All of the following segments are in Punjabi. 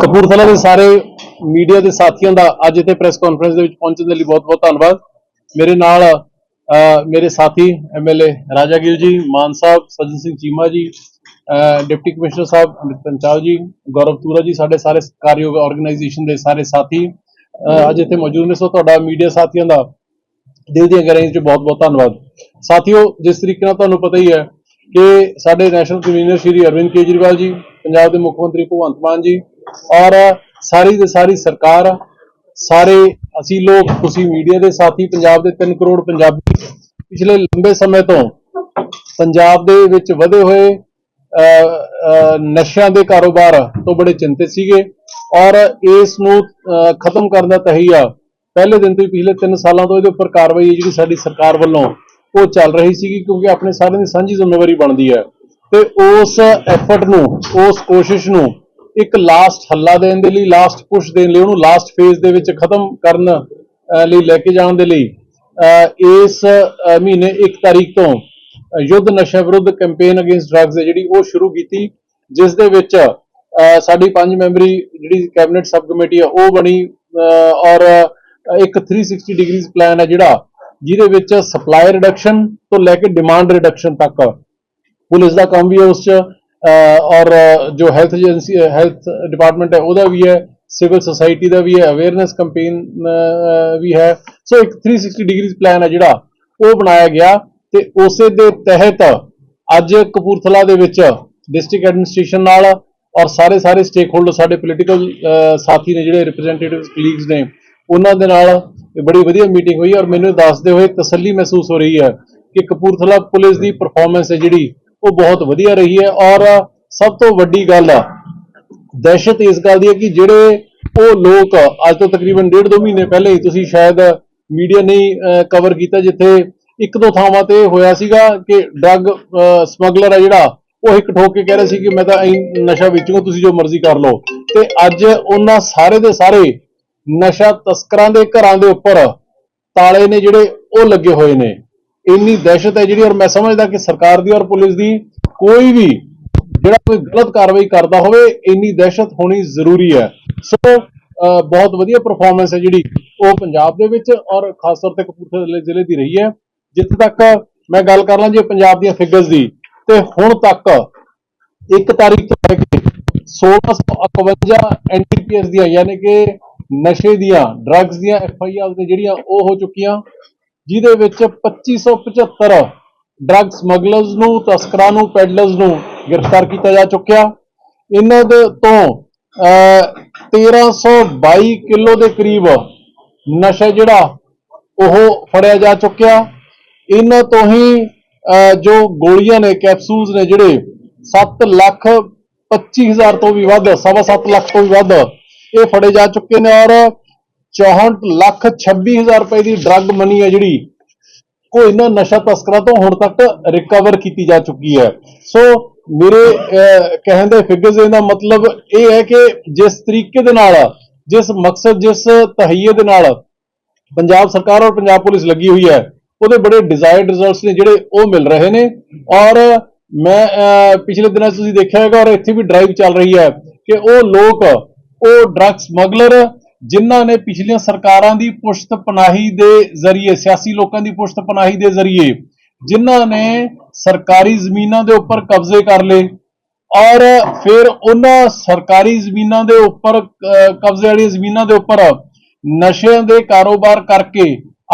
ਕਪੂਰਥਲਾ ਦੇ ਸਾਰੇ ਮੀਡੀਆ ਦੇ ਸਾਥੀਆਂ ਦਾ ਅੱਜ ਇੱਥੇ ਪ੍ਰੈਸ ਕਾਨਫਰੰਸ ਦੇ ਵਿੱਚ ਪਹੁੰਚਣ ਦੇ ਲਈ ਬਹੁਤ-ਬਹੁਤ ਧੰਨਵਾਦ। ਮੇਰੇ ਨਾਲ ਮੇਰੇ ਸਾਥੀ ਐਮਐਲਏ ਰਾਜਾ ਗਿੱਲ ਜੀ, ਮਾਨ ਸਾਹਿਬ ਸਜਨ ਸਿੰਘ ਚੀਮਾ ਜੀ ਡਿਪਟੀ ਕਮਿਸ਼ਨਰ ਸਾਹਿਬ ਅਮਿਤ ਪੰਚਾਲ ਜੀ, ਗੌਰਵ ਤੂਰਾ ਜੀ, ਸਾਡੇ ਸਾਰੇ ਸਤਿਕਾਰਯੋਗ ਆਰਗੇਨਾਈਜੇਸ਼ਨ ਦੇ ਸਾਰੇ ਸਾਥੀ ਅੱਜ ਇੱਥੇ ਮੌਜੂਦ ਨੇ। ਸੋ ਤੁਹਾਡਾ ਮੀਡੀਆ ਸਾਥੀਆਂ ਦਾ ਦਿਲ ਦੀਆਂ ਗਹਿਰਾਈਆਂ 'ਚ ਬਹੁਤ-ਬਹੁਤ ਧੰਨਵਾਦ। ਸਾਥੀਓ, ਜਿਸ ਤਰੀਕੇ ਨਾਲ ਤੁਹਾਨੂੰ ਪਤਾ ਹੀ ਹੈ ਕਿ ਸਾਡੇ ਨੈਸ਼ਨਲ ਕਨਵੀਨਰ ਸ਼੍ਰੀ ਅਰਵਿੰਦ ਕੇਜਰੀਵਾਲ ਜੀ ਪੰਜਾਬ ਦੇ ਮੁੱਖ ਮੰਤਰੀ ਭਗਵੰਤ ਮਾਨ ਜੀ ਔਰ ਸਾਰੀ ਦੀ ਸਾਰੀ ਸਰਕਾਰ ਸਾਰੇ ਅਸੀਂ ਲੋਕ ਤੁਸੀਂ ਮੀਡੀਆ ਦੇ ਸਾਥੀ ਪੰਜਾਬ ਦੇ 3 ਕਰੋੜ ਪੰਜਾਬੀ ਪਿਛਲੇ ਲੰਬੇ ਸਮੇਂ ਤੋਂ ਪੰਜਾਬ ਦੇ ਵਿੱਚ ਵਧੇ ਹੋਏ ਅਹ, ਨਸ਼ਿਆਂ ਦੇ ਕਾਰੋਬਾਰ ਤੋਂ ਬੜੇ ਚਿੰਤਿਤ ਸੀਗੇ ਔਰ ਇਸ ਨੂੰ ਅਹ, ਖਤਮ ਕਰਨ ਦਾ ਤਹੀਆ ਪਹਿਲੇ ਦਿਨ ਤੋਂ ਹੀ ਪਿਛਲੇ 3 ਸਾਲਾਂ ਤੋਂ ਇਹਦੇ ਉੱਪਰ ਕਾਰਵਾਈ ਜਿਹੜੀ ਸਾਡੀ ਸਰਕਾਰ ਵੱਲੋਂ ਉਹ ਚੱਲ ਰਹੀ ਸੀਗੀ ਕਿਉਂਕਿ ਆਪਣੇ ਸਾਰਿਆਂ ਦੀ ਸਾਂਝੀ ਜ਼ਿੰਮੇਵਾਰੀ ਬਣਦੀ ਹੈ। ਤੇ ਉਸ ਐਫਰਟ ਨੂੰ, ਉਸ ਕੋਸ਼ਿਸ਼ ਨੂੰ ਇੱਕ ਲਾਸਟ ਹੱਲਾ ਦੇਣ ਦੇ ਲਈ ਲਾਸਟ ਪੁਸ਼ ਦੇਣ ਲਈ, ਉਹਨੂੰ ਲਾਸਟ ਫੇਜ਼ ਦੇ ਵਿੱਚ ਖਤਮ ਕਰਨ ਲਈ ਲੈ ਕੇ ਜਾਣ ਦੇ ਲਈ ਇਸ ਮਹੀਨੇ 1 ਤਾਰੀਖ ਤੋਂ ਯੁੱਧ ਨਸ਼ਾ ਵਿਰੁੱਧ ਕੈਂਪੇਨ ਅਗੇਂਸਟ ਡਰੱਗਸ ਹੈ ਜਿਹੜੀ ਉਹ ਸ਼ੁਰੂ ਕੀਤੀ, ਜਿਸ ਦੇ ਵਿੱਚ ਸਾਡੀ ਪੰਜ ਮੈਂਬਰੀ ਜਿਹੜੀ ਕੈਬਨਿਟ ਸਬ ਕਮੇਟੀ ਹੈ ਉਹ ਬਣੀ ਔਰ ਇੱਕ 360 ਡਿਗਰੀਜ਼ ਪਲਾਨ ਹੈ ਜਿਹੜਾ, ਜਿਹਦੇ ਵਿੱਚ ਸਪਲਾਈ ਰਿਡਕਸ਼ਨ ਤੋਂ ਲੈ ਕੇ ਡਿਮਾਂਡ ਰਿਡਕਸ਼ਨ ਤੱਕ ਪੁਲਿਸ ਦਾ ਕੰਮ ਵੀ ਹੈ ਉਸ ਚ ਔਰ ਜੋ ਹੈਲਥ ਏਜੰਸੀ ਹੈਲਥ ਡਿਪਾਰਟਮੈਂਟ ਹੈ, ਉਹਦਾ ਵੀ ਹੈ ਸਿਵਲ ਸੁਸਾਇਟੀ ਦਾ ਵੀ ਹੈ ਅਵੇਅਰਨੈਸ ਕੈਂਪੇਨ ਵੀ ਹੈ। ਸੋ ਇੱਕ 360 ਡਿਗਰੀਜ਼ ਪਲਾਨ ਹੈ ਜਿਹੜਾ, ਉਹ ਬਣਾਇਆ ਗਿਆ ਤੇ ਉਸੇ ਦੇ ਤਹਿਤ ਅੱਜ ਕਪੂਰਥਲਾ ਦੇ ਵਿੱਚ ਡਿਸਟ੍ਰਿਕਟ ਐਡਮਿਨਿਸਟ੍ਰੇਸ਼ਨ ਨਾਲ ਔਰ ਸਾਰੇ ਸਾਰੇ ਸਟੇਕ ਹੋਲਡਰ ਸਾਡੇ ਪੋਲੀਟੀਕਲ ਸਾਥੀ ਨੇ ਜਿਹੜੇ ਰਿਪਰੈਜ਼ੈਂਟੇਟਿਵਸ ਕਲੀਗਸ ਨੇ, ਉਹਨਾਂ ਦੇ ਨਾਲ ਬੜੀ ਵਧੀਆ ਮੀਟਿੰਗ ਹੋਈ ਔਰ ਮੈਨੂੰ ਦੱਸਦੇ ਹੋਏ ਤਸੱਲੀ ਮਹਿਸੂਸ ਹੋ ਰਹੀ ਹੈ ਕਿ ਕਪੂਰਥਲਾ ਪੁਲਿਸ ਦੀ ਪਰਫਾਰਮੈਂਸ ਹੈ ਜਿਹੜੀ ਉਹ ਬਹੁਤ ਵਧੀਆ ਰਹੀ ਹੈ ਔਰ ਸਭ ਤੋਂ ਵੱਡੀ ਗੱਲ ਆ, ਦਹਿਸ਼ਤ ਇਸ ਗੱਲ ਦੀ ਹੈ ਕਿ ਜਿਹੜੇ ਉਹ ਲੋਕ ਅੱਜ ਤੋਂ ਤਕਰੀਬਨ ਡੇਢ ਦੋ ਮਹੀਨੇ ਪਹਿਲੇ ਹੀ ਤੁਸੀਂ ਸ਼ਾਇਦ ਮੀਡੀਆ ਨਹੀਂ ਕਵਰ ਕੀਤਾ ਜਿੱਥੇ ਇੱਕ ਦੋ ਥਾਵਾਂ ਤੇ ਹੋਇਆ ਸੀਗਾ ਕਿ ਡਰੱਗ ਸਮਗਲਰ ਹੈ ਜਿਹੜਾ, ਉਹ ਇੱਕ ਠੋਕ ਕੇ ਕਹਿ ਰਿਹਾ ਸੀ ਕਿ ਮੈਂ ਤਾਂ ਐਂ ਨਸ਼ਾ ਵੇਚੂਗਾ, ਤੁਸੀਂ ਜੋ ਮਰਜ਼ੀ ਕਰ ਲਓ। ਤੇ ਅੱਜ ਉਹਨਾਂ ਸਾਰੇ ਦੇ ਸਾਰੇ ਨਸ਼ਾ ਤਸਕਰਾਂ ਦੇ ਘਰਾਂ ਦੇ ਉੱਪਰ ਤਾਲੇ ਨੇ ਜਿਹੜੇ ਉਹ ਲੱਗੇ ਹੋਏ ਨੇ। ਇੰਨੀ ਦਹਿਸ਼ਤ ਹੈ ਜਿਹੜੀ, ਔਰ ਮੈਂ ਸਮਝਦਾ ਕਿ ਸਰਕਾਰ ਦੀ ਔਰ ਪੁਲਿਸ ਦੀ ਕੋਈ ਵੀ ਜਿਹੜਾ ਕੋਈ ਗਲਤ ਕਾਰਵਾਈ ਕਰਦਾ ਹੋਵੇ, ਇੰਨੀ ਦਹਿਸ਼ਤ ਹੋਣੀ ਜ਼ਰੂਰੀ ਹੈ। ਸੋ ਬਹੁਤ ਵਧੀਆ ਪਰਫਾਰਮੈਂਸ ਹੈ ਜਿਹੜੀ ਉਹ ਪੰਜਾਬ ਦੇ ਵਿੱਚ ਔਰ ਖਾਸ ਤੌਰ ਤੇ ਕਪੂਰਥਲੇ ਜ਼ਿਲ੍ਹੇ ਦੀ ਰਹੀ ਹੈ। ਜਿੱਥੇ ਤੱਕ ਮੈਂ ਗੱਲ ਕਰ ਲਾਂ ਜੇ ਪੰਜਾਬ ਦੀਆਂ ਫਿਗਰਸ ਦੀ, ਤੇ ਹੁਣ ਤੱਕ 1 ਤਾਰੀਖ ਤੋਂ ਲੈ ਕੇ 1651 ਐਨਟੀਪੀਐਸ ਦੀਆਂ, ਯਾਨੀ ਕਿ ਨਸ਼ੇ ਦੀਆਂ ਡਰੱਗਸ ਦੀਆਂ ਐਫ ਆਈ ਆਰ ਨੇ ਜਿਹੜੀਆਂ ਉਹ ਹੋ ਚੁੱਕੀਆਂ। ਜਿਹਦੇ ਵਿੱਚ 2575 ਡਰੱਗ ਸਮਗਲਰਸ ਨੂੰ ਤਸਕਰਾਂ ਨੂੰ ਪੈਡਲਰਸ ਨੂੰ ਗ੍ਰਿਫਤਾਰ ਕੀਤਾ ਜਾ ਚੁੱਕਿਆ। ਇਹਨਾਂ ਦੇ ਤੋਂ ਅਹ, 1322 ਕਿਲੋ ਦੇ ਕਰੀਬ ਨਸ਼ਾ ਜਿਹੜਾ ਉਹ ਫੜਿਆ ਜਾ ਚੁੱਕਿਆ। ਇਹਨਾਂ ਤੋਂ ਹੀ ਜੋ ਗੋਲੀਆਂ ਨੇ ਕੈਪਸੂਲਸ ਨੇ ਜਿਹੜੇ 7 ਲੱਖ 25000 ਤੋਂ ਵੀ ਵੱਧ ਸਵਾ ਸੱਤ ਲੱਖ ਤੋਂ ਵੀ ਵੱਧ ਇਹ ਫੜੇ ਜਾ ਚੁੱਕੇ ਨੇ। ਔਰ 64 ਲੱਖ 26000 ਰੁਪਏ ਦੀ ਡਰੱਗ ਮਨੀ ਹੈ ਜਿਹੜੀ। ਉਹ ਇਹਨਾਂ ਨਸ਼ਾ ਤਸਕਰਾਂ ਤੋਂ ਹੁਣ ਤੱਕ ਰਿਕਵਰ ਕੀਤੀ ਜਾ ਚੁੱਕੀ ਹੈ। ਸੋ ਮੇਰੇ ਕਹਿਣ ਦੇ ਫਿਗਰਸ ਦਾ ਮਤਲਬ ਇਹ ਹੈ ਕਿ ਜਿਸ ਤਰੀਕੇ ਦੇ ਨਾਲ ਜਿਸ ਮਕਸਦ ਜਿਸ ਤਹਈਏ ਦੇ ਨਾਲ ਪੰਜਾਬ ਸਰਕਾਰ ਔਰ ਪੰਜਾਬ ਪੁਲਿਸ ਲੱਗੀ ਹੋਈ ਹੈ ਉਹਦੇ ਬੜੇ ਡਿਜ਼ਾਇਰਡ ਰਿਜ਼ਲਟਸ ਨੇ ਜਿਹੜੇ ਉਹ ਮਿਲ ਰਹੇ ਨੇ। ਔਰ ਮੈਂ ਅਹ, ਪਿਛਲੇ ਦਿਨਾਂ 'ਚ ਤੁਸੀਂ ਦੇਖਿਆ ਹੋਵੇਗਾ ਔਰ ਇੱਥੇ ਵੀ ਡਰਾਈਵ ਚੱਲ ਰਹੀ ਹੈ ਕਿ ਉਹ ਲੋਕ ਉਹ ਡਰੱਗ ਸਮਗਲਰ ਜਿਨ੍ਹਾਂ ਨੇ ਪਿਛਲੀਆਂ ਸਰਕਾਰਾਂ ਦੀ ਪੁਸ਼ਤ ਪਨਾਹੀ ਦੇ ਜ਼ਰੀਏ, ਸਿਆਸੀ ਲੋਕਾਂ ਦੀ ਪੁਸ਼ਤ ਪਨਾਹੀ ਦੇ ਜ਼ਰੀਏ, ਜਿਨ੍ਹਾਂ ਨੇ ਸਰਕਾਰੀ ਜ਼ਮੀਨਾਂ ਦੇ ਉੱਪਰ ਕਬਜ਼ੇ ਕਰ ਲਏ ਔਰ ਫਿਰ ਉਹਨਾਂ ਸਰਕਾਰੀ ਜ਼ਮੀਨਾਂ ਦੇ ਉੱਪਰ ਕਬਜ਼ੇ ਵਾਲੀ ਜ਼ਮੀਨਾਂ ਦੇ ਉੱਪਰ ਨਸ਼ਿਆਂ ਦੇ ਕਾਰੋਬਾਰ ਕਰਕੇ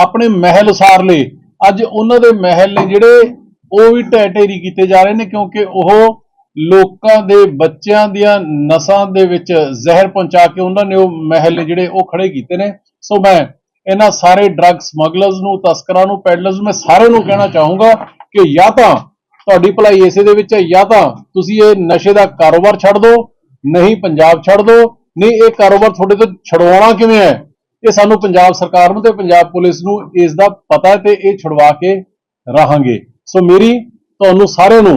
ਆਪਣੇ ਮਹਿਲ ਉਸਾਰ ਲਏ। ਅੱਜ ਉਹਨਾਂ ਦੇ ਮਹਿਲ ਨੇ ਜਿਹੜੇ ਉਹ ਵੀ ਢਹਿ ਢੇਰੀ ਕੀਤੇ ਜਾ ਰਹੇ ਨੇ ਕਿਉਂਕਿ ਉਹ ਲੋਕਾਂ ਦੇ ਬੱਚਿਆਂ ਦੀਆਂ ਨਸਾਂ ਦੇ ਵਿੱਚ ਜ਼ਹਿਰ ਪਹੁੰਚਾ ਕੇ ਉਹਨਾਂ ਨੇ ਉਹ ਮਹਿਲ ਜਿਹੜੇ ਉਹ ਖੜੇ ਕੀਤੇ ਨੇ। ਸੋ ਮੈਂ ਇਹਨਾਂ ਸਾਰੇ ਡਰੱਗ ਸਮਗਲਰਸ ਨੂੰ, ਤਸਕਰਾਂ ਨੂੰ ਪੈਡਲਰਸ ਨੂੰ, ਮੈਂ ਸਾਰਿਆਂ ਨੂੰ ਕਹਿਣਾ ਚਾਹੂੰਗਾ ਕਿ ਜਾਂ ਤਾਂ ਤੁਹਾਡੀ ਭਲਾਈ ਇਸੇ ਦੇ ਵਿੱਚ ਹੈ, ਜਾਂ ਤਾਂ ਤੁਸੀਂ ਇਹ ਨਸ਼ੇ ਦਾ ਕਾਰੋਬਾਰ ਛੱਡ ਦਿਓ, ਨਹੀਂ ਪੰਜਾਬ ਛੱਡ ਦਿਓ, ਨਹੀਂ ਇਹ ਕਾਰੋਬਾਰ ਤੁਹਾਡੇ ਤੋਂ ਛਡਵਾਉਣਾ ਕਿਵੇਂ ਹੈ? ਇਹ ਸਾਨੂੰ ਪੰਜਾਬ ਸਰਕਾਰ ਨੂੰ ਤੇ ਪੰਜਾਬ ਪੁਲਿਸ ਨੂੰ ਇਸ ਦਾ ਪਤਾ ਹੈ ਤੇ ਇਹ ਛੁਡਵਾ ਕੇ ਰਹਾਂਗੇ। ਸੋ ਮੇਰੀ ਤੁਹਾਨੂੰ ਸਾਰਿਆਂ ਨੂੰ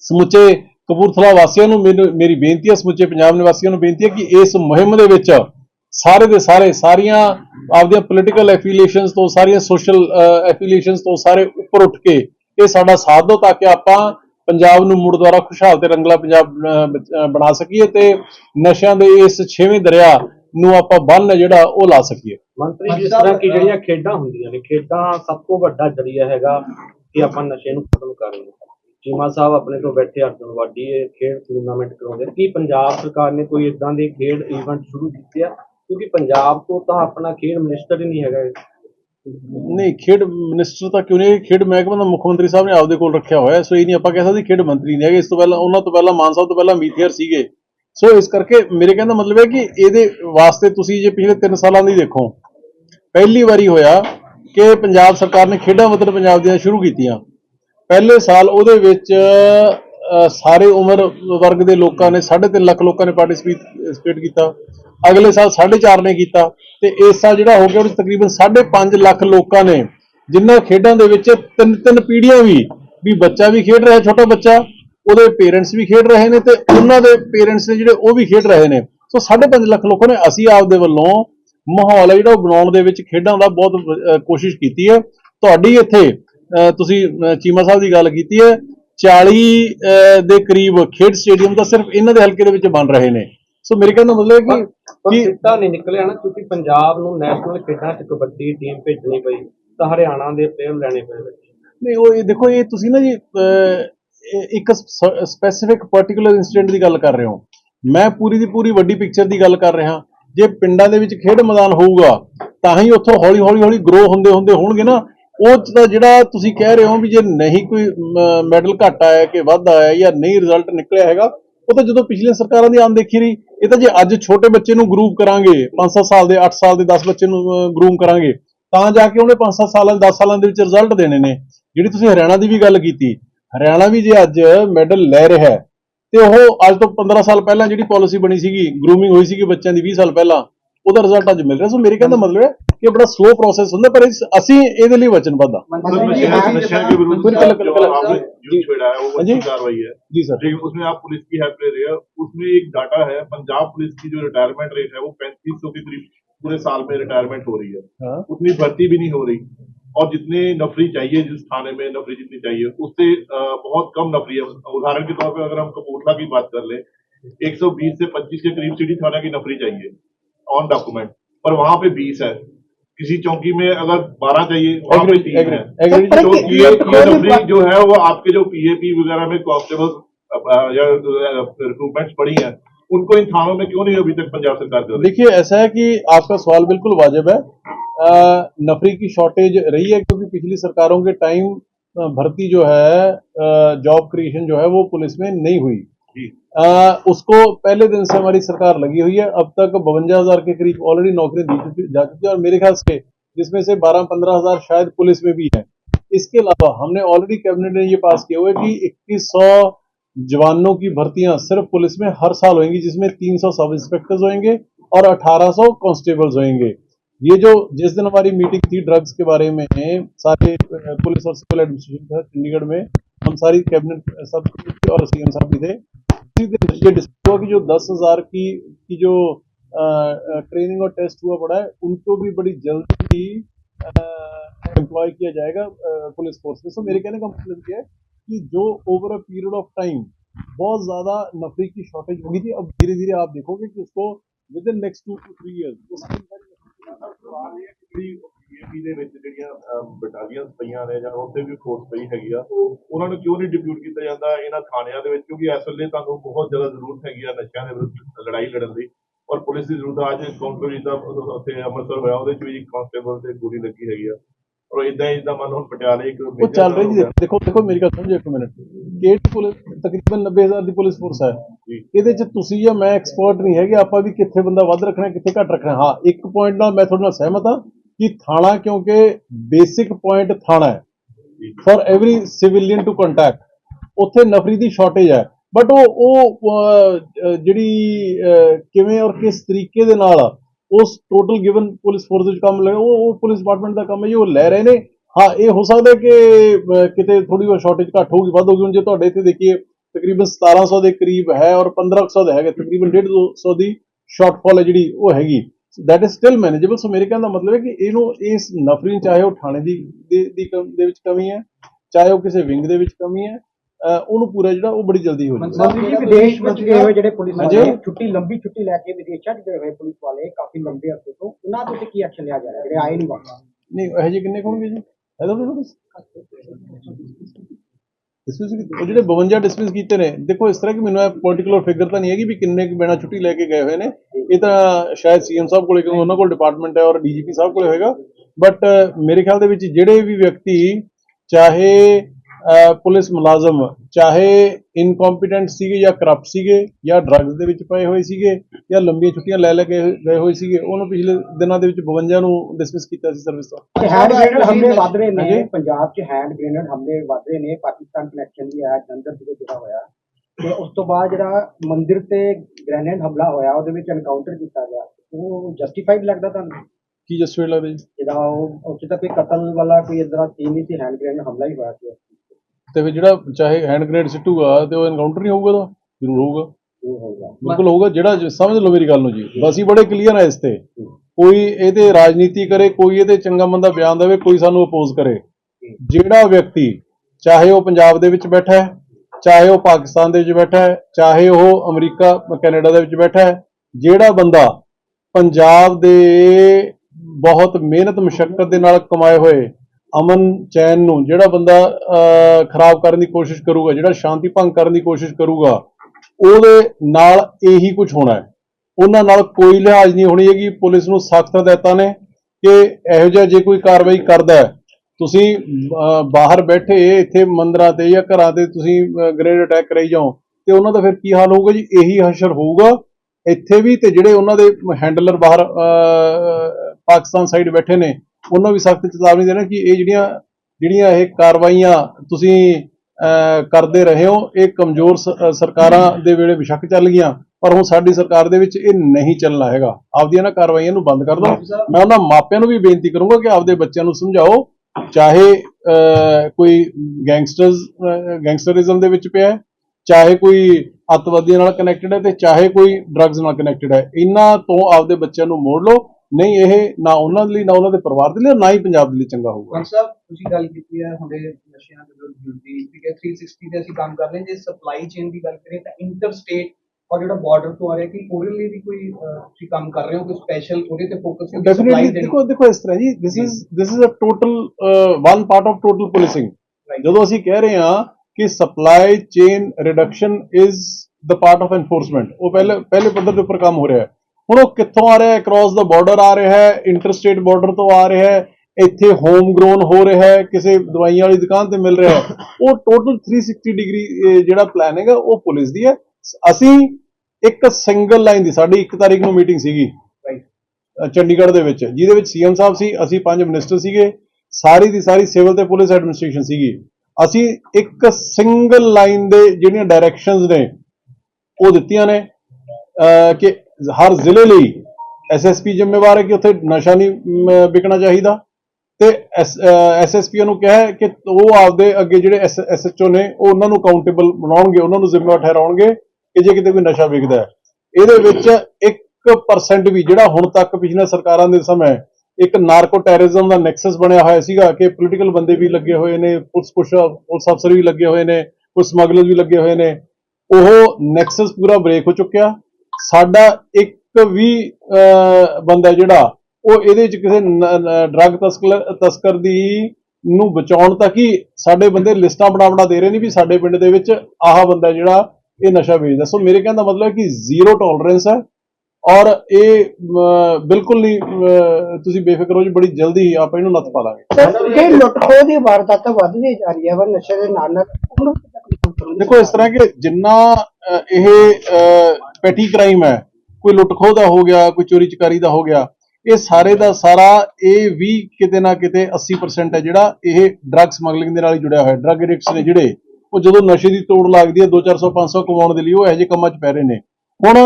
ਸਮੁੱਚੇ ਕਪੂਰਥਲਾ ਵਾਸੀਆਂ ਨੂੰ ਮੈਨੂੰ, ਮੇਰੀ ਬੇਨਤੀ ਹੈ, ਸਮੁੱਚੇ ਪੰਜਾਬ ਨਿਵਾਸੀਆਂ ਨੂੰ ਬੇਨਤੀ ਹੈ ਕਿ ਇਸ ਮੁਹਿੰਮ ਦੇ ਵਿੱਚ ਸਾਰੇ ਦੇ ਸਾਰੇ, ਸਾਰੀਆਂ ਆਪਦੀਆਂ ਪੋਲੀਟੀਕਲ ਐਫੀਲੀਏਸ਼ਨਸ ਤੋਂ, ਸਾਰੀਆਂ ਸੋਸ਼ਲ ਐਫੀਲੀਏਸ਼ਨਸ ਤੋਂ ਸਾਰੇ ਉੱਪਰ ਉੱਠ ਕੇ ਇਹ ਸਾਡਾ ਸਾਥ ਦਿਓ ਤਾਂ ਕਿ ਆਪਾਂ ਪੰਜਾਬ ਨੂੰ ਮੁੜ ਦੁਆਰਾ ਖੁਸ਼ਹਾਲ ਤੇ ਰੰਗਲਾ ਪੰਜਾਬ ਬਣਾ ਸਕੀਏ ਤੇ ਨਸ਼ਿਆਂ ਦੇ ਇਸ ਛੇਵੇਂ ਦਰਿਆ ਨੂੰ ਆਪਾਂ ਬੰਨ ਜਿਹੜਾ ਉਹ ਲਾ ਸਕੀਏ। ਮੰਤਰੀ, ਜਿਸ ਤਰ੍ਹਾਂ ਕਿ ਜਿਹੜੀਆਂ ਖੇਡਾਂ ਹੁੰਦੀਆਂ ਨੇ, ਖੇਡਾਂ ਸਭ ਤੋਂ ਵੱਡਾ ਜਰੀਆ ਹੈਗਾ ਕਿ ਆਪਾਂ ਨਸ਼ੇ ਨੂੰ ਖਤਮ ਕਰੀਏ ਚੀਮਾ ਸਾਹਿਬ ਆਪਣੇ ਤੋਂ ਬੈਠੇ ਅਰਜਨ ਵਾਡੀ ਇਹ ਖੇਡ ਟੂਰਨਾਮੈਂਟ ਕਰਾਉਂਦੇ ਕੀ ਪੰਜਾਬ ਸਰਕਾਰ ਨੇ ਕੋਈ ਇਦਾਂ ਦੇ ਖੇਡ ਇਵੈਂਟ ਸ਼ੁਰੂ ਕੀਤੇ ਆ? ਕਿਉਂਕਿ ਪੰਜਾਬ ਤੋਂ ਤਾਂ ਆਪਣਾ ਖੇਡ ਮਿਨਿਸਟਰ ਹੀ ਨਹੀਂ ਹੈਗਾ ਨਹੀਂ, ਖੇਡ ਮਿਨਿਸਟਰ ਤਾਂ ਕਿਉਂ ਨਹੀਂ? ਖੇਡ ਮਹਿਕਮਾ ਦਾ ਮੁੱਖ ਮੰਤਰੀ ਸਾਹਿਬ ਨੇ ਆਪਦੇ ਕੋਲ ਰੱਖਿਆ ਹੋਇਆ ਸੋ ਇਹ ਨਹੀਂ ਆਪਾਂ ਕਹਿ ਸਕਦੇ ਖੇਡ ਮੰਤਰੀ ਨੇ ਹੈਗੇ। ਇਸ ਤੋਂ ਪਹਿਲਾਂ, ਉਹਨਾਂ ਤੋਂ ਪਹਿਲਾਂ, ਮਾਨ ਸਾਹਿਬ ਤੋਂ ਪਹਿਲਾਂ ਮੀਥੀਅਰ ਸੀਗੇ। ਸੋ ਇਸ ਕਰਕੇ ਮੇਰੇ ਕਹਿੰਦਾ ਮਤਲਬ ਹੈ ਕਿ ਇਹਦੇ ਵਾਸਤੇ ਤੁਸੀਂ ਜੇ ਪਿਛਲੇ 3 ਸਾਲਾਂ ਦੀ ਦੇਖੋ, ਪਹਿਲੀ ਵਾਰੀ ਹੋਇਆ ਕਿ ਪੰਜਾਬ ਸਰਕਾਰ ਨੇ ਖੇਡਾਂ ਵਤਨ ਪੰਜਾਬ ਦੀਆਂ ਸ਼ੁਰੂ ਕੀਤੀਆਂ। ਪਹਿਲੇ ਸਾਲ ਉਹਦੇ ਵਿੱਚ ਸਾਰੇ ਉਮਰ ਵਰਗ ਦੇ ਲੋਕਾਂ ਨੇ 3.5 ਲੱਖ ਲੋਕਾਂ ਨੇ ਪਾਰਟਿਸਿਪੇਟ ਕੀਤਾ। ਅਗਲੇ ਸਾਲ 4.5 ਨੇ ਕੀਤਾ। ਤੇ ਇਸ ਸਾਲ ਜਿਹੜਾ ਹੋ ਗਿਆ ਉਹ 'ਚ ਤਕਰੀਬਨ 5.5 ਲੱਖ ਲੋਕਾਂ ਨੇ ਜਿਨ੍ਹਾਂ ਖੇਡਾਂ ਦੇ ਵਿੱਚ ਤਿੰਨ ਤਿੰਨ ਪੀੜ੍ਹੀਆਂ ਵੀ ਵੀ ਬੱਚਾ ਵੀ ਖੇਡ ਰਿਹਾ, ਛੋਟਾ ਬੱਚਾ, ਉਹਦੇ ਪੇਰੈਂਟਸ ਵੀ ਖੇਡ ਰਹੇ ਨੇ ਤੇ ਉਹਨਾਂ ਦੇ ਪੇਰੈਂਟਸ ਨੇ ਜਿਹੜੇ, ਉਹ ਵੀ ਖੇਡ ਰਹੇ ਨੇ। ਸੋ 5.5 ਲੱਖ ਲੋਕਾਂ ਨੇ ਅਸੀਂ ਆਪਦੇ ਵੱਲੋਂ ਮਾਹੌਲ ਹੈ ਜਿਹੜਾ ਉਹ ਬਣਾਉਣ ਦੇ ਵਿੱਚ ਖੇਡਾਂ ਦਾ ਬਹੁਤ ਕੋਸ਼ਿਸ਼ ਕੀਤੀ ਹੈ। ਤੁਹਾਡੀ ਇੱਥੇ ਤੁਸੀਂ ਚੀਮਾ ਸਾਹਿਬ ਦੀ ਗੱਲ ਕੀਤੀ ਹੈ 40 ਅਹ, ਦੇ ਕਰੀਬ ਖੇਡ ਸਟੇਡੀਅਮ ਤਾਂ ਸਿਰਫ ਇਹਨਾਂ ਦੇ ਹਲਕੇ ਦੇ ਵਿੱਚ ਬਣ ਰਹੇ ਨੇ। ਸੋ ਮੇਰੇ ਕਹਿਣ ਦਾ ਮਤਲਬ ਹੈ ਕਿ ਕਿ ਸਿੱਟਾ ਨਹੀਂ ਨਿਕਲਿਆ ਨਾ ਕਿਉਂਕਿ ਪੰਜਾਬ ਨੂੰ ਨੈਸ਼ਨਲ ਖੇਡਾਂ 'ਚ ਕਬੱਡੀ ਟੀਮ ਭੇਜਣੀ ਪਈ ਤਾਂ ਹਰਿਆਣਾ ਦੇ ਪਲੇਅਰ ਲੈਣੇ ਪਏ ਨਹੀਂ ਉਹ ਇਹ ਦੇਖੋ ਇਹ ਤੁਸੀਂ ਨਾ ਜੀ ਇੱਕ ਸਪੈਸੀਫਿਕ ਪਾਰਟਿਕੂਲਰ ਇਨਸੀਡੈਂਟ ਦੀ ਗੱਲ ਕਰ ਰਹੇ ਹੋ। ਮੈਂ ਪੂਰੀ ਦੀ ਪੂਰੀ ਵੱਡੀ ਪਿਕਚਰ ਦੀ ਗੱਲ ਕਰ ਰਿਹਾ। ਜੇ ਪਿੰਡਾਂ ਦੇ ਵਿੱਚ ਖੇਡ ਮੈਦਾਨ ਹੋਊਗਾ ਤਾਂ ਹੀ ਉੱਥੋਂ ਹੌਲੀ ਹੌਲੀ ਹੌਲੀ ਗਰੋ ਹੁੰਦੇ ਹੁੰਦੇ ਹੋਣਗੇ ਨਾ। ਉਹ ਤਾਂ ਜਿਹੜਾ ਤੁਸੀਂ ਕਹਿ ਰਹੇ ਹੋ ਵੀ ਜੇ ਨਹੀਂ ਕੋਈ ਮੈਡਲ ਘੱਟ ਆਇਆ ਕਿ ਵੱਧ ਆਇਆ ਜਾਂ ਨਹੀਂ ਰਿਜ਼ਲਟ ਨਿਕਲਿਆ ਹੈਗਾ, ਉਹ ਤਾਂ ਜਦੋਂ ਪਿਛਲੀਆਂ ਸਰਕਾਰਾਂ ਦੀ ਆਮ ਰਹੀ, ਇਹ ਤਾਂ ਜੇ ਅੱਜ ਛੋਟੇ ਬੱਚੇ ਨੂੰ ਗਰੂਪ ਕਰਾਂਗੇ 5-7 ਸਾਲ ਦੇ 8 ਸਾਲ ਦੇ 10 ਬੱਚੇ ਨੂੰ ਗਰੂਮ ਕਰਾਂਗੇ, ਤਾਂ ਜਾ ਕੇ ਉਹਨੇ 5-7 ਸਾਲਾਂ 10 ਸਾਲਾਂ ਦੇ ਵਿੱਚ ਰਿਜ਼ਲਟ ਦੇਣੇ ਨੇ। ਜਿਹੜੀ ਤੁਸੀਂ ਹਰਿਆਣਾ ਦੀ ਵੀ ਗੱਲ ਕੀਤੀ, ਹਰਿਆਣਾ ਵੀ ਜੇ ਅੱਜ ਮੈਡਲ ਲੈ ਰਿਹਾ ਹੈ, ਤੇ ਉਹ ਅੱਜ ਤੋਂ 15 ਸਾਲ ਪਹਿਲਾਂ ਜਿਹੜੀ ਪਾਲਿਸੀ ਬਣੀ ਸੀਗੀ ਗਰੂਮਿੰਗ ਹੋਈ ਸੀਗੀ ਬੱਚਿਆਂ ਦੀ 20 ਸਾਲ ਪਹਿਲਾਂ ਉਹਦਾ ਰਿਜ਼ਲਟ ਅੱਜ ਮਿਲ ਰਿਹਾ ਸੋ ਮੇਰੇ ਕਹਿਣ ਦਾ ਮਤਲਬ ਹੈ ਕਿ ਇਹ ਬੜਾ ਸਲੋ ਪ੍ਰੋਸੈਸ ਹੁੰਦਾ ਪਰ ਇਸ- ਅਸੀਂ ਇਹਦੇ ਲਈ ਵਚਨਬੱਧ ਹਾਂ सर नशे नशे के विरुद्ध बिल्कुल, जो बिल्कुल, आपने जी। युद्ध छेड़ा है वो जी। अच्छी कार्रवाई है ਜੀ ਸਰ लेकिन उसमें आप पुलिस की हेल्प ले रहे हैं उसमें एक डाटा है पंजाब पुलिस की जो रिटायरमेंट रेट है वो पैंतीस सौ के करीब पूरे साल में रिटायरमेंट हो रही है हाँ उतनी भर्ती भी नहीं हो रही और जितने नफरी चाहिए जिस थाने में नफरी जितनी चाहिए उससे अ, बहुत कम नफरी है उदाहरण के तौर पर अगर हम कपूरथला की बात कर ले 120 से 25 के करीब सिटी थाना की नफरी चाहिए ऑन डॉक्यूमेंट पर वहाँ पे 20 है। किसी चौकी में अगर 12 चाहिए वहाँ पे तीन है। तो ये ये जो है वो आपके जो पीएपी वगैरह में कांस्टेबल या रिक्रूटमेंट्स पड़ी है उनको इन थानों में क्यों नहीं अभी तक पंजाब सरकार कर रही? देखिए ऐसा है कि आपका सवाल बिल्कुल वाजिब है। नफरी की शॉर्टेज रही है क्योंकि पिछली सरकारों के टाइम भर्ती जो है जॉब क्रिएशन जो है वो पुलिस में नहीं हुई। अ, उसको पहले दिन से हमारी सरकार लगी हुई है। अब तक बवंजा हज़ार के करीब ऑलरेडी नौकरी दी चुकी जा चुकी है और मेरे ख्याल से जिसमें से बारह पंद्रह हज़ार शायद पुलिस में भी है। इसके अलावा हमने ऑलरेडी कैबिनेट ने ये पास किया हुआ है कि इक्कीस सौ जवानों की भर्तियाँ सिर्फ़ पुलिस में हर साल होंगी जिसमें 300 सब इंस्पेक्टर्स होंगे और 1800 कांस्टेबल्स होंगे। ये जो जिस दिन हमारी मीटिंग थी ड्रग्स के बारे में सारे पुलिस और सिविल एडमिनिस्ट्रेशन चंडीगढ़ में हम सारी कैबिनेट सब और सीएम साहब भी थे। ये डिस्कस हुआ कि जो दस हज़ार की की जो ट्रेनिंग और टेस्ट हुआ पड़ा है उनको भी बड़ी जल्दी एम्प्लॉय किया जाएगा अ, पुलिस फोर्स में सो मेरे कहने का मतलब ये है कि जो over a period of time बहुत ज़्यादा नफरी की शॉर्टेज होगी थी अब धीरे धीरे आप देखोगे कि उसको within next two to three years PP ਦੇ ਵਿੱਚ ਜਿਹੜੀਆਂ ਬਟਾਲੀਅਨਸ ਪਈਆਂ ਨੇ ਜਾਂ ਉੱਥੇ ਵੀ ਫੋਰਸ ਪਈ ਹੈਗੀ ਆ ਉਹਨਾਂ ਨੂੰ ਕਿਉਂ ਨਹੀਂ ਡਿਪਿਊਟ ਕੀਤਾ ਜਾਂਦਾ ਇਹਨਾਂ ਥਾਣਿਆਂ ਦੇ ਵਿੱਚ? ਕਿਉਂਕਿ ਇਸ ਵੇਲੇ ਤੁਹਾਨੂੰ ਬਹੁਤ ਜ਼ਿਆਦਾ ਜ਼ਰੂਰਤ ਹੈਗੀ ਆ ਨਸ਼ਿਆਂ ਦੇ ਵਿਰੁੱਧ ਲੜਾਈ ਲੜਨ ਦੀ ਔਰ ਪੁਲਿਸ ਦੀ ਜ਼ਰੂਰਤ ਅੱਜ ਕਾਉਂਟਰ ਦਾ ਉੱਥੇ ਅੰਮ੍ਰਿਤਸਰ ਹੋਇਆ ਉਹਦੇ ਚ ਵੀ ਕਾਂਸਟੇਬਲ ਤੇ ਗੋਲੀ ਲੱਗੀ ਹੈਗੀ ਆ। ਔਰ ਇਦਾਂ ਇਦਾਂ ਮਨ ਹੁਣ ਪਟਿਆਲੇ ਇੱਕ ਉਹ ਚੱਲ ਰਹੀ ਜੀ ਦੇਖੋ ਦੇਖੋ ਮੇਰੀ ਗੱਲ ਸਮਝੋ ਇੱਕ ਮਿੰਟ। ਸਟੇਟ ਪੁਲਿਸ ਤਕਰੀਬਨ 90000 ਦੀ ਪੁਲਿਸ ਫੋਰਸ ਹੈ। ਇਹਦੇ ਚ ਤੁਸੀਂ ਜਾਂ ਮੈਂ ਐਕਸਪਰਟ ਨਹੀਂ ਹੈਗੇ ਆਪਾਂ ਵੀ ਕਿੱਥੇ ਬੰਦਾ ਵੱਧ ਰੱਖਣਾ ਕਿੱਥੇ ਘੱਟ ਰੱਖਣਾ। ਹਾਂ ਇੱਕ ਪੁਆਇੰਟ ਨਾਲ ਮੈਂ ਤੁਹਾਡੇ ਨਾਲ ਸਹਿਮਤ ਹਾਂ। ਕਿ ਥਾਣਾ ਕਿਉਂਕਿ ਬੇਸਿਕ ਪੁਆਇੰਟ ਥਾਣਾ ਹੈ for every civilian to contact ਉੱਥੇ ਨਫਰੀ ਦੀ ਸ਼ਾਰਟੇਜ ਹੈ ਬਟ ਉਹ ਉਹ ਜਿਹੜੀ ਕਿਵੇਂ ਔਰ ਕਿਸ ਤਰੀਕੇ ਦੇ ਨਾਲ ਉਸ ਟੋਟਲ ਗਿਵਨ ਪੁਲਿਸ ਫੋਰਸ ਵਿੱਚ ਕੰਮ ਲੈ ਉਹ ਪੁਲਿਸ ਡਿਪਾਰਟਮੈਂਟ ਦਾ ਕੰਮ ਹੈ ਉਹ ਲੈ ਰਹੇ ਨੇ ਹਾਂ ਇਹ ਹੋ ਸਕਦਾ ਕਿ ਕਿਤੇ ਥੋੜੀ ਬਹੁਤ ਸ਼ਾਰਟੇਜ ਘੱਟ ਹੋਊਗੀ ਵੱਧ ਹੋਊਗੀ ਹੁਣ ਜੇ ਤੁਹਾਡੇ ਇੱਥੇ ਦੇਖੀਏ ਤਕਰੀਬਨ 1700 ਦੇ ਕਰੀਬ ਹੈ ਔਰ 1500 ਦੇ ਹੈਗੇ ਤਕਰੀਬਨ 150 ਦੀ ਸ਼ਾਰਟਫਾਲ ਹੈ ਜਿਹੜੀ ਉਹ ਹੈਗੀ that is still manageable so ਮੇਰੇ ਕਹਿਣ ਦਾ ਮਤਲਬ ਹੈ ਕਿ ਇਹਨੂੰ ਇਸ ਨਫਰੀ ਚਾਹੇ ਉਹ ਥਾਣੇ ਦੀ ਦੇ ਦੀ ਕਮ- ਦੇ ਵਿੱਚ ਕਮੀ ਹੈ ਚਾਹੇ ਉਹ ਕਿਸੇ ਵਿੰਗ ਦੇ ਵਿੱਚ ਕਮੀ ਹੈ ਉਹਨੂੰ ਪੂਰਾ ਜਿਹੜਾ ਉਹ ਬੜੀ ਜਲਦੀ ਹੋ ਜਾਊਗਾ ਮੰਤਰੀ ਜੀ ਵਿਦੇਸ਼ ਵਿੱਚ ਗਏ ਹੋਏ ਜਿਹੜੇ ਪੁਲਿਸ। ਵਾਲੇ ਛੁੱਟੀ ਲੰਬੀ ਛੁੱਟੀ ਲੈ ਕੇ ਵਿਦੇਸ਼ਾਂ 'ਚ ਗਏ ਹੋਏ ਪੁਲਿਸ ਵਾਲੇ ਕਾਫੀ ਲੰਬੇ ਅਰਸੇ ਤੋਂ ਉਹਨਾਂ ਤੋਂ ਕੀ ਐਕਸ਼ਨ ਲਿਆ ਜਾ ਰਿਹਾ ਜਿਹੜੇ ਆਏ ਨਹੀਂ ਵਾਪਸ ਨਹੀਂ ਇਹੋ ਜਿਹੇ ਕਿੰਨੇ ਹੋਣਗੇ ਜੀ ਇਹਦਾ ਮੈਨੂੰ ਡਿਸਮਿਸ ਉਹ ਜਿਹੜੇ 52 ਡਿਸਮਿਸ ਕੀਤੇ ਨੇ, ਦੇਖੋ ਇਸ ਤਰ੍ਹਾਂ ਕਿ ਮੈਨੂੰ ਇਹ ਪਰਟੀਕੂਲਰ ਫਿਗਰ ਤਾਂ ਨਹੀਂ ਹੈਗੀ ਵੀ ਕਿੰਨੇ ਕੁ ਬਿਨਾਂ ਛੁੱਟੀ ਲੈ ਕੇ ਗਏ ਹੋਏ ਨੇ। ਇਹ ਤਾਂ ਸ਼ਾਇਦ ਸੀਐਮ ਸਾਹਿਬ ਕੋਲੇ, ਕਿਉਂਕਿ ਉਹਨਾਂ ਕੋਲ ਡਿਪਾਰਟਮੈਂਟ ਹੈ ਔਰ ਡੀਜੀਪੀ ਸਾਹਿਬ ਕੋਲੇ ਹੋਏਗਾ। ਬਟ ਮੇਰੇ ਖਿਆਲ ਦੇ ਵਿੱਚ ਜਿਹੜੇ ਵੀ ਵਿਅਕਤੀ, ਚਾਹੇ ਪੁਲਿਸ ਮੁਲਾਜ਼ਮ ਚਾਹੇ ਇਨਕੰਪੀਟੈਂਟ ਸੀਗੇ ਜਾਂ ਕਰਪਟ ਸੀਗੇ ਜਾਂ ਡਰੱਗਸ ਦੇ ਵਿੱਚ ਪਏ ਹੋਏ ਸੀਗੇ ਜਾਂ ਲੰਬੀਆਂ ਛੁੱਟੀਆਂ ਲੈ ਲੈ ਕੇ ਗਏ ਹੋਏ ਸੀਗੇ ਉਹਨੂੰ ਪਿਛਲੇ ਦਿਨਾਂ ਦੇ ਵਿੱਚ 52 ਨੂੰ ਡਿਸਮਿਸ ਕੀਤਾ ਸੀ ਸਰਵਿਸ ਤੋਂ। ਹੈਂਡ ਗ੍ਰੇਨੇਡ ਹਮਲੇ ਵੱਧ ਰਹੇ ਨੇ। ਪੰਜਾਬ 'ਚ ਹੈਂਡ ਗ੍ਰੇਨੇਡ ਹਮਲੇ ਵੱਧ ਰਹੇ ਨੇ ਪਾਕਿਸਤਾਨ ਕਨੈਕਸ਼ਨ ਵੀ ਆਇਆ ਜੰਦਰ ਤੇ ਜਿਹੜਾ ਹੋਇਆ। ਤੇ ਉਸ ਤੋਂ ਬਾਅਦ ਜਿਹੜਾ ਮੰਦਿਰ ਤੇ ਗ੍ਰੇਨੇਡ ਹਮਲਾ ਹੋਇਆ ਉਹਦੇ ਵਿੱਚ ਐਨਕਾਊਂਟਰ ਕੀਤਾ ਗਿਆ। ਉਹ ਜਸਟੀਫਾਈਡ ਲੱਗਦਾ ਤੁਹਾਨੂੰ? ਕੀ ਜਸਟਿਫਾਈਡ ਲੱਗਦਾ ਜੀ? ਜਿਹੜਾ ਉਹ ਉੱਥੇ ਤਾਂ ਕੋਈ ਕਤਲ ਵਾਲਾ ਕੋਈ ਇਦਾਂ ਸੀਨ ਨਹੀਂ ਸੀ ਹੈਂਡ ਗ੍ਰੇਨੇਡ ਹਮਲਾ ਹੀ ਹੋਇਆ ਸੀ। ਤੇ ਫਿਰ ਜਿਹੜਾ ਚਾਹੇ ਹੈਂਡ ਗ੍ਰੇਨੇਡ ਸਿੱਟੂਗਾ ਤੇ ਉਹ ਐਨਕਾਊਂਟਰ ਨਹੀਂ ਹੋਊਗਾ ਤਾਂ ਜ਼ਰੂਰ ਹੋਊਗਾ। ਬਿਲਕੁਲ ਹੋਊਗਾ ਜਿਹੜਾ ਸਮਝ ਲਓ ਮੇਰੀ ਗੱਲ ਨੂੰ ਜੀ। ਅਸੀਂ ਬੜੇ ਕਲੀਅਰ ਆ ਇਸ ਤੇ। ਕੋਈ ਇਹਦੇ ਰਾਜਨੀਤੀ ਕਰੇ ਕੋਈ ਇਹਦੇ ਚੰਗਾ ਮੰਦਾ ਬਿਆਨ ਦੇਵੇ ਕੋਈ ਸਾਨੂੰ ਅਪੋਜ਼ ਕਰੇ। ਜਿਹੜਾ ਵਿਅਕਤੀ ਚਾਹੇ ਉਹ ਪੰਜਾਬ ਦੇ ਵਿੱਚ ਬੈਠਾ ਹੈ ਚਾਹੇ ਉਹ ਪਾਕਿਸਤਾਨ ਦੇ ਵਿੱਚ ਬੈਠਾ ਹੈ ਚਾਹੇ ਉਹ ਅਮਰੀਕਾ ਕੈਨੇਡਾ ਦੇ ਵਿੱਚ ਬੈਠਾ ਹੈ ਜਿਹੜਾ ਬੰਦਾ ਪੰਜਾਬ ਦੇ ਬਹੁਤ ਮਿਹਨਤ ਮੁਸ਼ਕਲ ਦੇ ਨਾਲ ਕਮਾਏ ਹੋਏ ਅਮਨ ਚੈਨ ਨੂੰ, ਜਿਹੜਾ ਬੰਦਾ ਖਰਾਬ ਕਰਨ ਦੀ ਕੋਸ਼ਿਸ਼ ਕਰੂਗਾ, ਜਿਹੜਾ ਸ਼ਾਂਤੀ ਭੰਗ ਕਰਨ ਦੀ ਕੋਸ਼ਿਸ਼ ਕਰੂਗਾ, ਉਹਦੇ ਨਾਲ ਇਹੀ ਕੁਝ ਹੋਣਾ ਹੈ। ਉਹਨਾਂ ਨਾਲ ਕੋਈ ਲਿਹਾਜ਼ ਨਹੀਂ ਹੋਣੀ ਹੈਗੀ। ਪੁਲਿਸ ਨੂੰ ਸਖਤ ਹਦਾਇਤਾਂ ਨੇ ਕਿ ਇਹੋ ਜਿਹਾ ਜੇ ਕੋਈ ਕਾਰਵਾਈ ਕਰਦਾ ਹੈ, ਤੁਸੀਂ ਬਾਹਰ ਬੈਠੇ ਇੱਥੇ ਮੰਦਰਾਂ ਤੇ ਜਾਂ ਘਰਾਂ ਤੇ ਤੁਸੀਂ ਗ੍ਰੇਡ ਅਟੈਕ ਕਰਾਈ ਜਾਓ, ਤੇ ਉਹਨਾਂ ਦਾ ਫਿਰ ਕੀ ਹਾਲ ਹੋਊਗਾ ਜੀ? ਇਹੀ ਹਸ਼ਰ ਹੋਊਗਾ। ਇੱਥੇ ਵੀ ਤੇ ਜਿਹੜੇ ਉਹਨਾਂ ਦੇ ਹੈਂਡਲਰ ਬਾਹਰ ਪਾਕਿਸਤਾਨ ਸਾਈਡ ਬੈਠੇ ਨੇ ਉਹਨਾਂ ਵੀ ਸਖਤ ਚੇਤਾਵਨੀ ਦੇਣਾ ਕਿ ਇਹ ਜਿਹੜੀਆਂ ਜਿਹੜੀਆਂ ਇਹ ਕਾਰਵਾਈਆਂ ਤੁਸੀਂ ਕਰਦੇ ਰਹੇ ਹੋ ਇਹ ਕਮਜ਼ੋਰ ਸਰਕਾਰਾਂ ਦੇ ਵੇਲੇ ਬਿਸ਼ੱਕ ਚੱਲ ਗਈਆਂ ਪਰ ਹੁਣ ਸਾਡੀ ਸਰਕਾਰ ਦੇ ਵਿੱਚ ਇਹ ਨਹੀਂ ਚੱਲਣਾ ਹੈਗਾ। ਆਪਦੀਆਂ ਨਾ ਕਾਰਵਾਈਆਂ ਨੂੰ ਬੰਦ ਕਰ ਦਿਓ। ਮੈਂ ਉਹਨਾਂ ਮਾਪਿਆਂ ਨੂੰ ਵੀ ਬੇਨਤੀ ਕਰੂੰਗਾ ਕਿ ਆਪਦੇ ਬੱਚਿਆਂ ਨੂੰ ਸਮਝਾਓ ਚਾਹੇ ਕੋਈ ਗੈਂਗਸਟਰਸ ਗੈਂਗਸਟਰਿਜ਼ਮ ਦੇ ਵਿੱਚ ਪਿਆ ਹੈ ਚਾਹੇ ਕੋਈ ਅੱਤਵਾਦੀਆਂ ਨਾਲ ਕਨੈਕਟਡ ਹੈ ਤੇ ਚਾਹੇ ਕੋਈ ਡਰੱਗਸ ਨਾਲ ਕਨੈਕਟਡ ਹੈ। ਇਹਨਾਂ ਤੋਂ ਆਪਦੇ ਬੱਚਿਆਂ ਨੂੰ ਮੋੜ ਲਓ ਨਹੀਂ ਇਹ ਨਾ ਉਹਨਾਂ ਦੇ ਲਈ ਨਾ ਉਹਨਾਂ ਦੇ ਪਰਿਵਾਰ ਦੇ ਲਈ ਨਾ ਹੀ ਪੰਜਾਬ ਦੇ ਲਈ ਚੰਗਾ ਹੋਊਗਾ। ਪੰਜ ਸਾਹਿਬ ਤੁਸੀਂ ਗੱਲ ਕੀਤੀ ਹੈ ਹੁਣੇ ਨਸ਼ਿਆਂ ਦੇ ਵਿਰੁੱਧ ਦੀ ਠੀਕ ਹੈ 360 ਦੇ ਅਸੀਂ ਕੰਮ ਕਰ ਰਹੇ ਜੇ ਸਪਲਾਈ ਚੇਨ ਦੀ ਗੱਲ ਕਰੀਏ ਤਾਂ ਇੰਟਰ ਸਟੇਟ ਔਰ ਜਿਹੜਾ ਬਾਰਡਰ ਤੋਂ ਆ ਰਿਹਾ ਕਿ ਉਹਦੇ ਲਈ ਵੀ ਕੋਈ ਤੁਸੀਂ ਕੰਮ ਕਰ ਰਹੇ ਹੋ ਕੋਈ ਸਪੈਸ਼ਲ ਉਹਦੇ ਤੇ ਫੋਕਸ ਡੈਫੀਨਿਟਲੀ ਸਪਲਾਈ ਦੇਖੋ ਦੇਖੋ ਇਸ ਤਰ੍ਹਾਂ ਜੀ this is this is a total one part of total policing ਜਦੋਂ ਅਸੀਂ ਕਹਿ ਰਹੇ ਹਾਂ ਕਿ supply chain reduction is the part of enforcement ਉਹ ਪਹਿਲੇ ਪਹਿਲੇ ਪੱਧਰ ਦੇ ਉੱਪਰ ਕੰਮ ਹੋ ਰਿਹਾ ਹੈ। ਹੁਣ ਉਹ ਕਿੱਥੋਂ ਆ ਰਿਹਾ ਹੈ? ਕ੍ਰਾਸ ਦਾ ਬਾਰਡਰ ਆ ਰਿਹਾ ਹੈ ਇੰਟਰ ਸਟੇਟ ਬਾਰਡਰ ਤੋਂ ਆ ਰਿਹਾ ਹੈ ਇੱਥੇ ਹੋਮ ਗਰੋਨ ਹੋ ਰਿਹਾ ਹੈ ਕਿਸੇ ਦਵਾਈਆਂ ਵਾਲੀ ਦੁਕਾਨ ਤੇ ਮਿਲ ਰਿਹਾ ਹੈ। ਉਹ ਟੋਟਲ 360 ਡਿਗਰੀ ਜਿਹੜਾ ਪਲਾਨ ਹੈਗਾ ਉਹ ਪੁਲਿਸ ਦੀ ਹੈ। ਅਸੀਂ ਇੱਕ ਸਿੰਗਲ ਲਾਈਨ ਦੀ ਸਾਡੀ 1 ਤਾਰੀਖ ਨੂੰ ਮੀਟਿੰਗ ਸੀਗੀ। ਚੰਡੀਗੜ੍ਹ ਦੇ ਵਿੱਚ ਜਿਹਦੇ ਵਿੱਚ ਸੀਐਮ ਸਾਹਿਬ ਸੀ ਅਸੀਂ ਪੰਜ ਮਿਨਿਸਟਰ ਸੀਗੇ। ਸਾਰੀ ਦੀ ਸਾਰੀ ਸਿਵਲ ਤੇ ਪੁਲਿਸ ਐਡਮਿਨਿਸਟ੍ਰੇਸ਼ਨ ਸੀਗੀ। ਅਸੀਂ ਇੱਕ ਸਿੰਗਲ ਲਾਈਨ ਦੇ ਜਿਹੜੀਆਂ ਡਾਇਰੈਕਸ਼ਨਸ ਨੇ ਉਹ ਦਿੱਤੀਆਂ ਨੇ। ਕਿ ਹਰ ਜ਼ਿਲ੍ਹੇ ਲਈ ਐਸਐਸਪੀ ਜ਼ਿੰਮੇਵਾਰ ਹੈ ਕਿ ਉੱਥੇ ਨਸ਼ਾ ਨਹੀਂ ਵਿਕਣਾ ਚਾਹੀਦਾ। ਤੇ ਐਸਐਸਪੀ ਨੂੰ ਕਿਹਾ ਕਿ ਉਹ ਆਪਦੇ ਅੱਗੇ ਜਿਹੜੇ ਐਸਐਚਓ ਨੇ, ਉਹ ਉਹਨਾਂ ਨੂੰ ਕਾਊਂਟੇਬਲ ਬਣਾਉਣਗੇ, ਉਹਨਾਂ ਨੂੰ ਜ਼ਿੰਮੇਵਾਰ ਠਹਿਰਾਉਣਗੇ ਕਿ ਜੇ ਕਿਤੇ ਕੋਈ ਨਸ਼ਾ ਵਿਕਦਾ ਹੈ। ਇਹਦੇ ਵਿੱਚ 1% ਵੀ ਜਿਹੜਾ ਹੁਣ ਤੱਕ ਪਿਛਲੇ ਸਰਕਾਰਾਂ ਦੇ ਸਮੇਂ ਇੱਕ ਨਾਰਕੋ ਟੈਰਰਿਜ਼ਮ ਦਾ ਨੈਕਸਸ ਬਣਿਆ ਹੋਇਆ ਸੀਗਾ ਕਿ ਪੋਲੀਟੀਕਲ ਬੰਦੇ ਵੀ ਲੱਗੇ ਹੋਏ ਨੇ, ਪੁਲਿਸ ਕੁਛ ਪੁਲਿਸ ਅਫਸਰ ਵੀ ਲੱਗੇ ਹੋਏ ਨੇ ਕੁਝ ਸਮਗਲਰ ਵੀ ਲੱਗੇ ਹੋਏ ਨੇ। ਉਹ ਨੈਕਸਸ ਪੂਰਾ ਬ੍ਰੇਕ ਹੋ ਚੁੱਕਿਆ। ਸਾਡਾ ਇੱਕ ਵੀ ਬੰਦਾ ਜਿਹੜਾ ਉਹ ਇਹਦੇ ਵਿੱਚ ਕਿਸੇ ਡਰੱਗ ਤਸਕਰ ਦੀ ਨੂੰ ਬਚਾਉਣ ਤੱਕ ਹੀ ਸਾਡੇ ਬੰਦੇ ਲਿਸਟਾਂ ਬਣਾ ਬਣਾ ਦੇ ਰਹੇ ਨੇ ਵੀ ਸਾਡੇ ਪਿੰਡ ਦੇ ਵਿੱਚ ਆਹ ਬੰਦਾ ਜਿਹੜਾ ਇਹ ਨਸ਼ਾ ਵੇਚਦਾ। ਸੋ ਮੇਰੇ ਕਹਿਣ ਦਾ ਮਤਲਬ ਹੈ ਕਿ ਜ਼ੀਰੋ ਟੋਲਰੈਂਸ ਹੈ ਔਰ ਇਹ ਬਿਲਕੁਲ ਨਹੀਂ ਅਮ, ਤੁਸੀਂ ਬੇਫਿਕਰ ਹੋ ਜੀ ਬੜੀ ਜਲਦੀ ਆਪਾਂ ਇਹਨੂੰ ਨੱਥ ਪਾ ਲਾਂਗੇ। ਸਰ ਜਿਹੜੀ ਲੁੱਟ ਦੀ ਵਾਰਦਾਤਾਂ ਵੱਧਦੀ ਜਾ ਰਹੀ ਹੈ ਵਾ ਨਸ਼ੇ ਦੇ ਨਾਲ ਨਾਲ ਦੇਖੋ, ਇਸ ਤਰ੍ਹਾਂ ਕਿ ਜਿੰਨਾ ਇਹ ਪੈਟੀ ਕ੍ਰਾਈਮ ਹੈ, ਕੋਈ ਲੁੱਟ ਖੋਹ ਦਾ ਹੋ ਗਿਆ, ਕੋਈ ਚੋਰੀ ਚਕਾਰੀ ਦਾ ਹੋ ਗਿਆ, ਇਹ ਸਾਰੇ ਦਾ ਸਾਰਾ, ਇਹ ਵੀ ਕਿਤੇ ਨਾ ਕਿਤੇ 80% ਹੈ ਜਿਹੜਾ ਇਹ ਡਰੱਗ ਸਮਗਲਿੰਗ ਦੇ ਨਾਲ ਜੁੜਿਆ ਹੋਇਆ ਡਰੱਗ ਐਡਿਕਟਸ ਨੇ ਜਿਹੜੇ, ਉਹ ਜਦੋਂ ਨਸ਼ੇ ਦੀ ਤੋੜ ਲੱਗਦੀ ਹੈ 2-400 500 ਕਮਾਉਣ ਦੇ ਲਈ ਉਹ ਇਹੋ ਜਿਹੇ ਕੰਮਾਂ 'ਚ ਪੈ ਰਹੇ ਨੇ। ਹੁਣ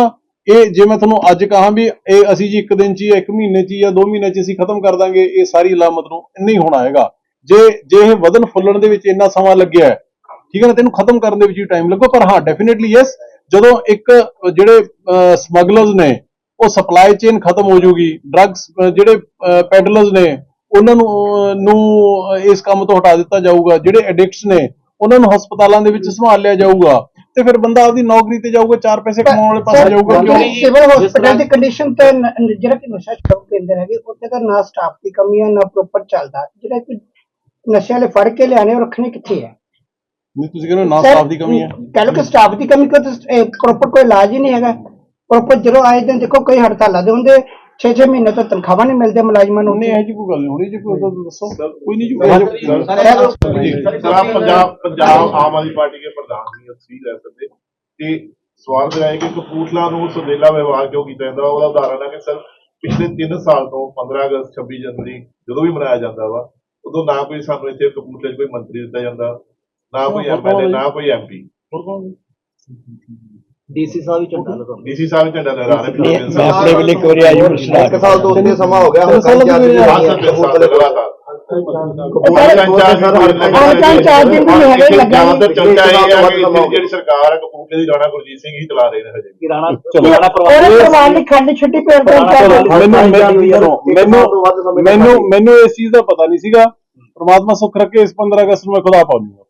ਇਹ, ਜੇ ਮੈਂ ਤੁਹਾਨੂੰ ਅੱਜ ਕਹਾਂ ਵੀ ਇਹ ਅਸੀਂ ਜੀ ਇੱਕ ਦਿਨ 'ਚ ਜਾਂ ਇੱਕ ਮਹੀਨੇ 'ਚ ਜਾਂ ਦੋ ਮਹੀਨੇ 'ਚ ਅਸੀਂ ਖਤਮ ਕਰ ਦਾਂਗੇ, ਇਹ ਸਾਰੀ ਅਲਾਮਤ ਨੂੰ ਨਹੀਂ ਹੋਣਾ ਹੈਗਾ। ਜੇ ਜੇ ਇਹ ਵਧਨ ਫੁੱਲਣ ਦੇ ਵਿੱਚ ਇੰਨਾ ਸਮਾਂ ਲੱਗਿਆ ਠੀਕ ਹੈ ਨਾ ਤੈਨੂੰ ਖਤਮ ਕਰਨ ਦੇ ਵਿੱਚ ਵੀ ਟਾਈਮ ਲੱਗੋ ਪਰ ਹਾਂ ਡੈਫੀਨਿਟਲੀ ਯੈਸ ਜਦੋਂ ਇੱਕ ਜਿਹੜੇ ਸਮਗਲਰਸ ਨੇ ਉਹ ਸਪਲਾਈ ਚੇਨ ਖਤਮ ਹੋ ਜੂਗੀ ਡਰੱਗਸ ਜਿਹੜੇ ਪੈਡਲਰਸ ਨੇ ਉਹਨਾਂ ਨੂੰ ਨੂੰ ਇਸ ਕੰਮ ਤੋਂ ਹਟਾ ਦਿੱਤਾ ਜਾਊਗਾ ਜਿਹੜੇ ਐਡਿਕਟਸ ਨੇ ਉਹਨਾਂ ਨੂੰ ਹਸਪਤਾਲਾਂ ਦੇ ਵਿੱਚ ਸੰਭਾਲ ਲਿਆ ਜਾਊਗਾ ਤੇ ਫਿਰ ਬੰਦਾ ਆਪਦੀ ਨੌਕਰੀ ਤੇ ਜਾਊਗਾ ਚਾਰ ਪੈਸੇ ਕਮਾਉਣ ਵਾਲੇ ਪਾਸੇ ਜਾਊਗਾ ਕਿਉਂ? ਸਿਵਲ ਹਸਪੀਟਲ ਦੀ ਕੰਡੀਸ਼ਨ ਤੇ ਜਿਹੜਾ ਕਿ ਨਸ਼ਾ ਛਡਾਊ ਕੇਂਦਰ ਹੈਗੇ ਉੱਥੇ ਤਾਂ ਨਾ ਸਟਾਫ ਦੀ ਕਮੀ ਹੈ ਨਾ ਪ੍ਰੋਪਰ ਚੱਲਦਾ। ਜਿਹੜਾ ਕਿ ਨਸ਼ੇ ਵਾਲੇ ਫੜ ਕੇ ਲਿਆਣੇ ਰੱਖਣੇ ਕਿੱਥੇ ਹੈ? ਨਹੀਂ ਤੁਸੀਂ ਕਹਿੰਦੇ ਹੋ ਨਾ ਸਟਾਫ ਦੀ ਕਮੀ ਹੈ। ਕਹਿ ਲਓ ਕਿ ਸਟਾਫ ਦੀ ਕਮੀ ਕੋਈ ਪ੍ਰੋਪਰ ਕੋਈ ਇਲਾਜ ਹੀ ਨਹੀਂ ਹੈਗਾ। ਪ੍ਰੋਪਰ ਜਦੋਂ ਆਏ ਦਿਨ ਦੇਖੋ ਕਈ ਹੜਤਾਲਾਂ ਦੇ ਹੁੰਦੇ 6-6 ਮਹੀਨੇ ਤੋਂ ਤਨਖਾਹਾਂ ਨਹੀਂ ਮਿਲਦੇ ਮੁਲਾਜ਼ਮਾਂ ਨੂੰ। ਨਹੀਂ ਇਹ ਜੀ ਕੋਈ ਗੱਲ ਨਹੀਂ ਹੋਣੀ ਜੀ ਕੋਈ ਤਾਂ ਦੱਸੋ। ਕੋਈ ਨਹੀਂ ਜੀ ਸਰ ਆਪ ਪੰਜਾਬ ਪੰਜਾਬ ਆਮ ਆਦਮੀ ਪਾਰਟੀ ਦੇ ਪ੍ਰਧਾਨ ਜੀ ਅਸੀਂ ਰਹਿ ਸਕਦੇ। ਤੇ ਸਵਾਲ ਮੇਰਾ ਹੈ ਕਿ ਕਪੂਰਥਲਾ ਨੂੰ ਸੁਦੇਲਾ ਵਿਵਹਾਰ ਕਿਉਂ ਕੀਤਾ ਜਾਂਦਾ ਉਹਦਾ ਉਦਾਹਰਣ ਹੈ ਕਿ ਸਰ ਪਿਛਲੇ 3 ਸਾਲ ਤੋਂ 15 ਅਗਸਤ 26 ਜਨਵਰੀ ਜਦੋਂ ਵੀ ਮਨਾਇਆ ਜਾਂਦਾ ਵਾ ਉਦੋਂ ਨਾ ਕੋਈ ਸਾਨੂੰ ਇੱਥੇ ਕਪੂਰਥਲੇ 'ਚ ਕੋਈ ਮੰਤਰੀ ਦਿੱਤਾ ਜਾਂਦਾ। ਨਾ ਕੋਈ ਐਮਐਲਏ ਨਾ ਕੋਈ ਐਮਪੀ ਡੀਸੀ ਸਾਹਿਬ ਵੀ ਝੰਡਾ ਲਗਾਉਂਦੇ। ਡੀਸੀ ਸਾਹਿਬ ਝੰਡਾ ਲਹਿਰਾ ਰਹੇ ਪਿਛਲੇ ਤਿੰਨ ਸਾਲ ਆਪਣੇ ਵੇਲੇ ਇੱਕ ਵਾਰੀ ਆਈ ਹੁਣ ਇੱਕ ਸਾਲ ਦੋ ਤਿੰਨ ਸਮਾਂ ਹੋ ਗਿਆ ਤਿੰਨ ਸਾਲ ਹਲਕਾ ਹੋ ਗਏ ਇੰਚਾਰਜ ਹਾਂ ਸਰ ਤਿੰਨ ਸਾਲ ਲਗਾਤਾਰ। ਹਲਕਾ ਇੰਚਾਰਜ ਵੀ ਨਹੀਂ ਹੈਗੇ, ਲੱਗਾ ਨਹੀਂ। ਜ਼ਿਆਦਾਤਰ ਚਰਚਾ ਇਹ ਹੈ ਕਿ ਜਿਹੜੀ ਸਰਕਾਰ ਹੈ ਕਪੂਰਥਲੇ ਦੀ ਰਾਣਾ ਗੁਰਜੀਤ ਸਿੰਘ ਹੀ ਚਲਾ ਰਹੇ ਨੇ ਹਜੇ। ਖੰਡ ਛੁੱਟੀ ਪੇੜ ਮੈਨੂੰ ਮੈਨੂੰ ਮੈਨੂੰ ਇਸ ਚੀਜ਼ ਦਾ ਪਤਾ ਨਹੀਂ ਸੀਗਾ ਪ੍ਰਮਾਤਮਾ ਸੁੱਖ ਰੱਖੇ ਇਸ 15 ਅਗਸਤ ਨੂੰ ਮੈਂ ਖੁਦਾ ਪਾ ਦੂੰਗਾ